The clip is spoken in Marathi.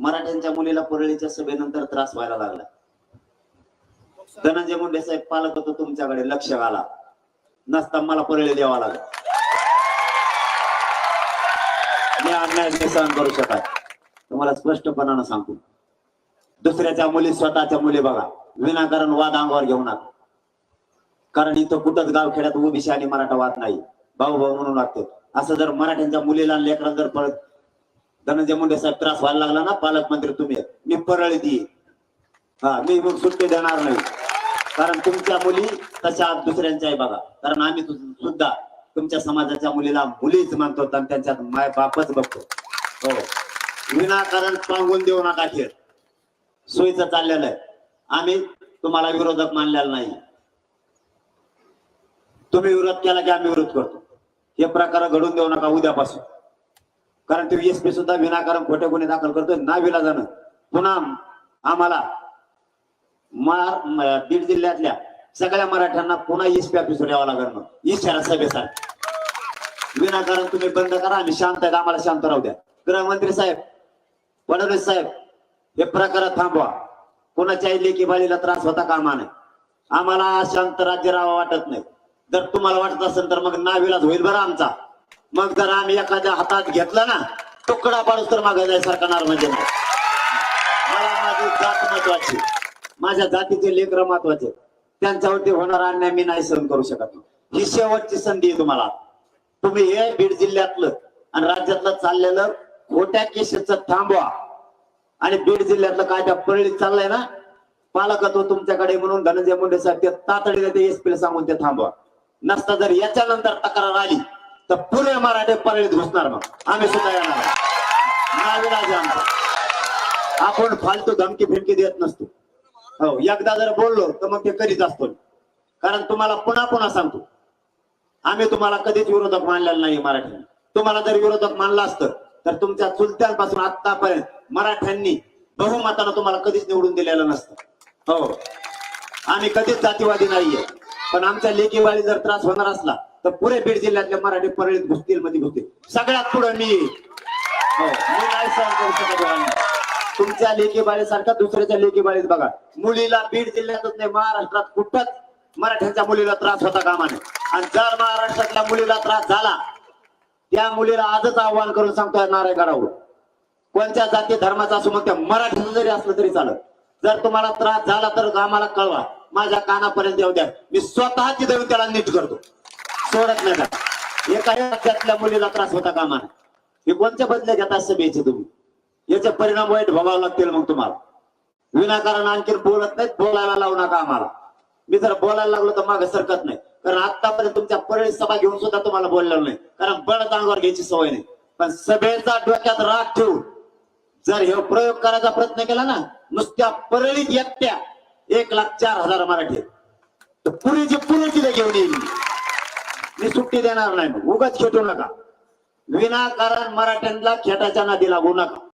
मराठ्यांच्या मुलीला परळीच्या सभेनंतर त्रास व्हायला लागला. धनंजय मुंडे साहेब पालक होतो तुमच्याकडे लक्ष घाला. नसता मला परळी द्यावा लागला. मी अन्याय सहन करू शकत. तुम्हाला स्पष्टपणानं सांगतो. दुसऱ्याच्या मुली स्वतःच्या मुली बघा. विनाकारण वाद अंगावर घेऊ नका. कारण इथं कुठंच गावखेड्यात ओबीसी आणि मराठा वाद नाही. भाऊ भाऊ म्हणून लागतो. असं जर मराठ्यांच्या मुलीला आणि जर परत धनंजय मुंडे साहेब त्रास व्हायला लागला ना पालकमंत्री तुम्ही. मी परळीत येईल हा मी मग सुट्टी देणार नाही. कारण तुमच्या मुली तशा दुसऱ्यांच्या आहे बघा. कारण आम्ही सुद्धा तुमच्या समाजाच्या मुलीला मुलीच मानतो आणि त्यांच्यात माय बापच बघतो. हो. विनाकारण सांगून देऊ नका खेळ सोयीचं चाललेलं आहे. आम्ही तुम्हाला विरोधक मानलेला नाही. तुम्ही विरोध केला की आम्ही विरोध करतो. हे प्रकार घडून देऊ नका उद्यापासून. कारण ते एसपी सुद्धा विनाकारण खोटे गुन्हे दाखल करतोय ना विलाजानं पुन्हा आम्हाला मार बीड जिल्ह्यातल्या सगळ्या मराठ्यांना पुन्हा एसपी ऑफिसवर यावं लागणार इशारा सभेसाठी. विनाकारण तुम्ही बंद करा आणि शांत आहेत आम्हाला शांत राहू द्या. गृहमंत्री साहेब फडणवीस साहेब हे प्रकार थांबवा. कोणाच्याही लेखी बाळीला त्रास होता कामा नये. आम्हाला शांत राज्य राहावं वाटत नाही. जर तुम्हाला वाटत असेल तर मग नाविलाज होईल बरं आमचा. मग जर आम्ही एखाद्या हातात घेतला ना तुकडा पाडूस तर मागे जाय सरकार म्हणजे मला माझी जात महत्वाची. माझ्या जातीचे लेकर महत्त्वाचे. त्यांच्यावरती होणार अन्याय मी नाही सहन करू शकत. ही शेवटची संधी आहे तुम्हाला. तुम्ही हे बीड जिल्ह्यातलं आणि राज्यातलं चाललेलं खोट्या केशच थांबवा. आणि बीड जिल्ह्यातलं काय त्या परळीत चाललंय ना पालकत्व तुमच्याकडे म्हणून धनंजय मुंडे साहेब ते तातडीने ते एसपीला सांगून ते थांबवा. नसता जर याच्यानंतर तक्रार आली तर पुणे मराठे परळीत घुसणार मग. आम्ही सुद्धा येणार आहे. नाविलाज आमचा. आपण फालतू धमकी फिरकी देत नसतो. हो एकदा जर बोललो तर मग ते करीत असतो कारण तुम्हाला पुन्हा पुन्हा सांगतो. आम्ही तुम्हाला कधीच विरोधक मानलेला नाही मराठ्यांनी. तुम्हाला जर विरोधक मानलं असतं तर तुमच्या चुलत्यांपासून आतापर्यंत मराठ्यांनी बहुमतानं तुम्हाला कधीच निवडून दिलेलं नसतं. हो. आम्ही कधीच जातीवादी नाहीये. पण आमच्या लेखीवाडी जर त्रास होणार असला तर पुरे बीड जिल्ह्यातल्या मराठी परळीत घुसतील मध्ये घुसतील सगळ्यात पुढे मी. हो मी नाही सहन करू शकत तुमच्या लेखी सारखा दुसऱ्याच्या लेखीबाळीत बघा. मुलीला बीड जिल्ह्यातच नाही महाराष्ट्रात कुठंच मराठ्यांच्या मुलीला त्रास होता कामा नये आणि जर महाराष्ट्रातल्या मुलीला त्रास झाला त्या मुलीला आजच आव्हान करून सांगतोय नारायणगडावर कोणत्या जाती धर्माचा असो मग त्या मराठीचं जरी असलं तरी चालत जर तुम्हाला त्रास झाला तर आम्हाला कळवा. माझ्या कानापर्यंत येऊ द्या. मी स्वतःची देऊन त्याला नीट करतो. सोडत नाही. का एका राज्यातल्या मुलीला त्रास होता कामा हे कोणत्या बदले घेता सभेचे तुम्ही? याचे परिणाम वाईट भोगावे लागतील मग तुम्हाला. विनाकारण आणखी बोलत नाहीत बोलायला लावू नका आम्हाला. मी जर बोलायला लागलो तर मागे सरकत नाही. कारण आतापर्यंत तुमच्या परळी सभा घेऊन सुद्धा तुम्हाला बोललेलं नाही. कारण बळ अंगावर घ्यायची सवय नाही. पण सभेचा डोक्यात राग ठेवून जर हे प्रयोग करायचा प्रयत्न केला ना नुसत्या परळीत एकट्या एक लाख चार हजार मराठी तर पुरीची पुरीची घेऊन येईल मी. सुट्टी देणार नाही मग उगाच खेटू नका विनाकारण मराठ्यांना खेटाच्या नादी लागू नका